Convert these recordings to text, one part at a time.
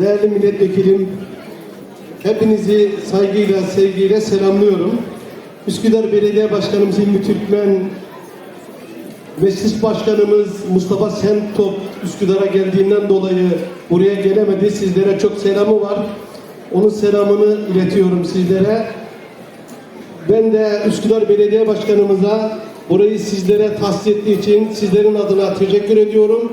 değerli milletvekilim, hepinizi saygıyla, sevgiyle selamlıyorum. Üsküdar Belediye Başkanımız İlmi Türkmen, Meclis Başkanımız Mustafa Sentop Üsküdar'a geldiğinden dolayı buraya gelemedi. Sizlere çok selamı var. Onun selamını iletiyorum sizlere. Ben de Üsküdar Belediye Başkanımıza burayı sizlere tahsis ettiği için sizlerin adına teşekkür ediyorum.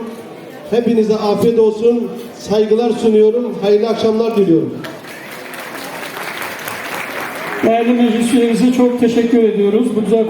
Hepinize afiyet olsun. Saygılar sunuyorum. Hayırlı akşamlar diliyorum. Değerli meclis üyelerimize çok teşekkür ediyoruz. Bu güzel